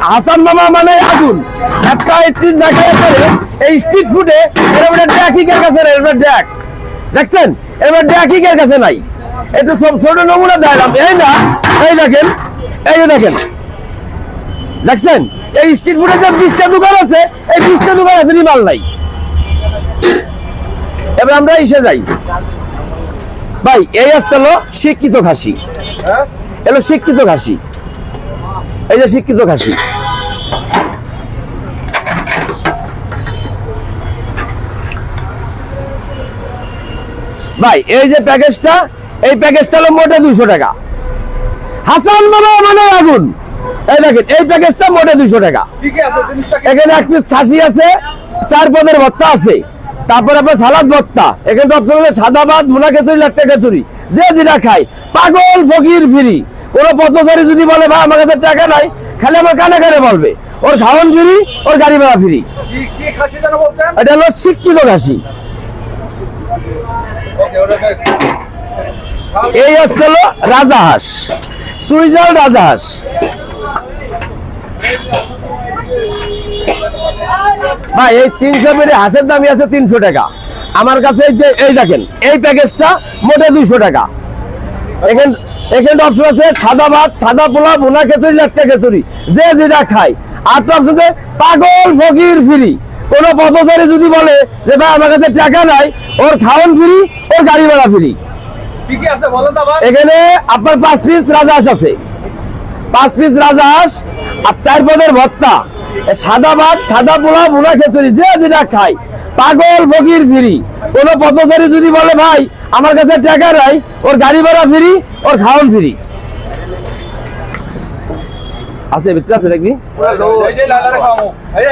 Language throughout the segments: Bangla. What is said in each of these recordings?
হাসান মামা মানে আগুন। একটা স্ট্রিট দেখায় করে এই স্ট্রিট ফুডে এরপরে ড্যাকিকের কাছে নাই এরপরে ড্যাক দেখছেন? এবার ড্যাকিকের কাছে নাই। একটু ছোট- ছোট নমুনা দেখালাম। এই না এই দেখেন এই যে দেখেন। দেখছেন? এই স্ট্রিট ফুডে যে বিশটা দোকান আছে এই বিশটা দোকান আছে মাল নাই। এবার আমরা এসে যাই। ভাই এই আসছে হলো শিক্ষিত খাসি। এলো শিক্ষিত খাসি। এই যে শিক্ষিত খাসি ভাই, এই যে প্যাকেজটা, এই প্যাকেজটা হলো মোটে দুইশো টাকা। হাসান মানে আগুন। এই দেখেন, এই প্যাকেজটা মোটে দুইশো টাকা। এখানে এক পিস খাসি আছে, চার পদের ভত্তা আছে। তারপর আপনার সালাদ ভত্তা এখানে অপশন হচ্ছে সাদা ভাত মুনা খিচুড়ি, লাট্টা খিচুড়ি। যে যেটা খায়, পাগল, ফকির, ফ্রি। কোনো পথচারী যদি বলে ভাই আমার কাছে টাকা নাই খালি আমার কানে কানে বলবে ওর খাওয়ান ফ্রি ওর গাড়ি ভাড়া ফ্রি? এটা হলো শিক্ষিত খাসি। এই হচ্ছে হলো রাজাহাঁস সুইজাল রাজাহাঁস ভাই এই তিনশো পেরে হাঁসের দামই আছে তিনশো টাকা। আমার কাছে এই যে এই দেখেন এই প্যাকেজটা মোটে দুইশো টাকা। এখানে এখানে অপশন আছে সাদা ভাত সাদা পোলা বোনা খিচুড়ি লাট্টা খিচুড়ি। যে যেটা খায়। আর তো অপশন পাগল ফকির ফ্রি। কোন পথচারী যদি বলে যে ভাই আমার কাছে টাকা নাই ওর খাওয়ান ফ্রি ওর গাড়ি ভাড়া ফ্রি। এখানে আপনার পাঁচ পিস রাজহাঁস আছে। পাঁচ পিস রাজহাঁস আর চার পদের ভত্তা সাদা ভাত সাদা পোলা বুনা খিচুড়ি যে যেটা খায়। পাগল ফকির ফ্রি। কোনো পথচারী যদি বলে ভাই আমার কাছে টাকা নাই ওর গাড়ি ভাড়া ফ্রি ওর খাওয়ান ফ্রি। আছে ভিতরে আছে এই,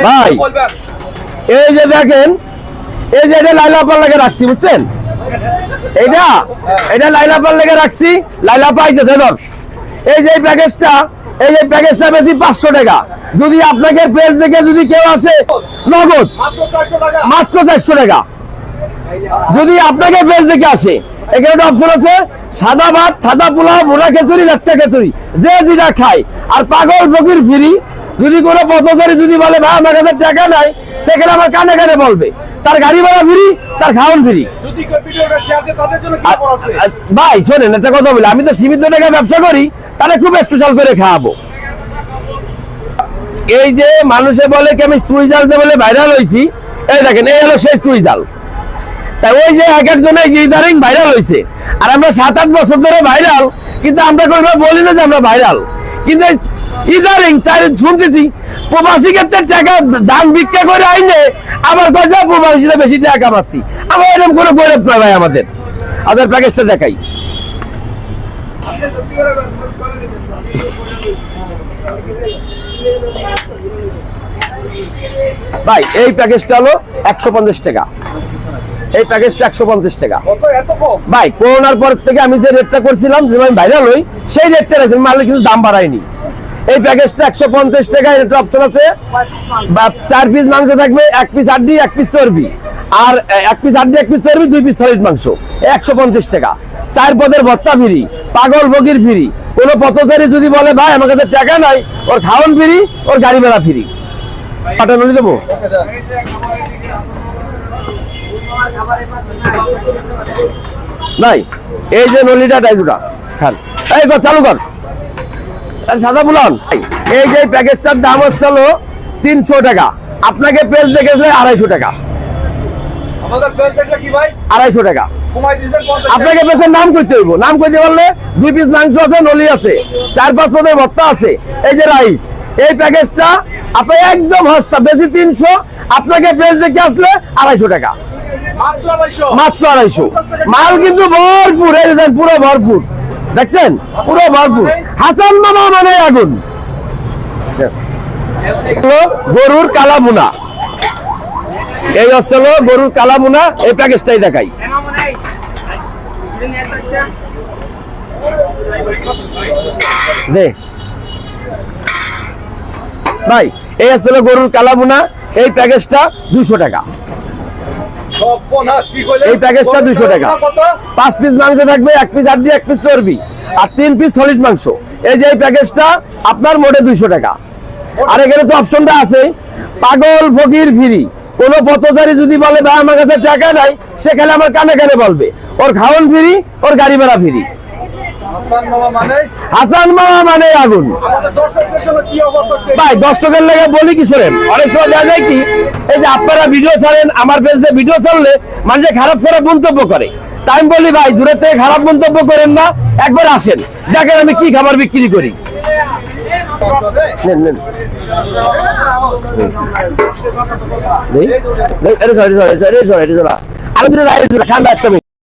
ভাই। এই যে দেখেন এই যে এটা লাইলাপার লেগে রাখছি বুঝছেন? এটা এটা লাইলাপার লেগে রাখছি লাইলা পাইছে ধর এই যে প্যাকেজটা এই প্যাকেজটা বেশি, পাঁচশো টাকা। যদি আপনাকে পেজ দেখে যদি কেউ আসে, নগদ। মাত্র 400 টাকা। মাত্র চারশো টাকা। যদি আপনাকে পেজ দেখে আসে এখানে অপশন আছে, সাদা ভাত, সাদা পোলাও ভোলা খিচুড়ি লাট্টা খিচুড়ি। যে যেটা খায়, আর পাগল ফকির ফ্রি যদি কোনো পথচারী যদি বলে, ভাই, আমার কাছে টাকা নাই, সেখানে আমার কানে কানে বলবে। তার গাড়ি ভাড়া ফ্রি তার খাওয়ান ফ্রি? ভাই শোনেন একটা কথা বলি আমি তো সীমিত টাকায় ব্যবসা করি তাহলে খুব স্পেশাল করে খাওয়াবো। এই যে মানুষে বলে কি আমি সুই জাল বলে ভাইরাল হয়েছি এই দেখেন এই হলো সেই সুই জাল। তাই ওই যে এক একজন ইদারিং ভাইরাল হয়েছে আর আমরা সাত আট বছর ধরে ভাইরাল কিন্তু আমরা কোনো বলি না যে আমরা ভাইরাল কিন্তু ইদারিং তাই শুনতেছি প্রবাসী ক্ষেত্রে টাকা দান ভিক্ষা করে আইনে আবার কয়েছে প্রবাসীরা বেশি টাকা কামাচ্ছি আমার এরকম কোনো গরিব নয় ভাই আমাদের। আমাদের প্যাকেজটা দেখাই। ভাই এই প্যাকেজটা হলো একশো পঞ্চাশ টাকা। এই প্যাকেজটা একশো পঞ্চাশ টাকা? ভাই করোনার পর থেকে আমি যে রেটটা করছিলাম যে আমি ভাইরাল হই সেই রেটটা আছে মালে কিন্তু দাম বাড়ায়নি। এই প্যাকেজটা একশো পঞ্চাশ টাকা এটা অপশন আছে। বা চার পিস মাংস থাকবে, এক পিস আড্ডি, এক পিস চর্বি। আর এক পিস আড্ডি, এক পিস চর্বি, দুই পিস সলিড মাংস একশো পঞ্চাশ টাকা। চার পদের ভত্তা ফিরি, পাগল বগির ফ্রি। কোনো পথচারী যদি বলে, ভাই, আমার কাছে টাকা নাই, ওর খাওয়ান ফ্রি, ওর গাড়ি ভাড়া ফ্রি। পাঠানো দেবো? নাই। এই যে নলিটা ডাইজুটা খান। এই কর, চালু কর। সাদা বুলান? এই যে প্যাকেজটার দাম হচ্ছে হলো তিনশো টাকা। আপনাকে পেজ দেখেছে আড়াইশো টাকা। আমাদের বেল দেখলে কি ভাই? আড়াইশো টাকা। কমাই দিয়েছেন 50 টাকা। আপনাকে পেছনে নাম করতে হইব। নাম করতে পারলে দুই পিস মাংস আছে নলি আছে চার পাঁচ পদের ভত্তা আছে। এই যে রাইস এই প্যাকেজটা একদম বেশি তিনশো আপনাকে পেজ দেখে আসলে আড়াইশো টাকা। মাত্র আড়াইশো। মাল কিন্তু ভরপুর এই পুরো ভরপুর। দেখছেন? পুরো ভরপুর। হাসান মামা মানে আগুন। গরুর কালামুনা। এই হচ্ছে গরুর কালামুনা, এই প্যাকেজটাই দেখাই। ভাই, এই হলো গরুর কালামুনা, এই প্যাকেজটা দুশো টাকা? এই প্যাকেজটা 200 টাকা। পাঁচ পিস মাংস থাকবে এক পিস আড্ডি এক পিস চর্বি। আর তিন পিস সলিড মাংস। এই যে এই প্যাকেজটা আপনার মোটে দুইশো টাকা। আর এখানে তো অপশনটা আছে পাগল ফকির ফিরি। কোন পথচারী যদি বলে ভাই আমার কাছে টাকা নাই সেখানে আমার কানে কানে বলবে। ওর খাওয়ান ফিরি ওর গাড়ি ভাড়া ফ্রি। হাসান মামা মানে? হাসান মামা মানে আগুন। ভাই দর্শকের লেগে বলি কি শোনেন অনেক সময় দেখা যায় কি এই যে আপনারা ভিডিও ছাড়েন আমার পেজে ভিডিও ছাড়লে মানুষে খারাপ খারাপ মন্তব্য করে। তাই আমি বলি ভাই দূরের থেকে খারাপ মন্তব্য করেন না একবার আসেন। দেখেন আমি কি খাবার বিক্রি করি? নেই, sorry sorry sorry sorry sorry আরও খান মিনিট।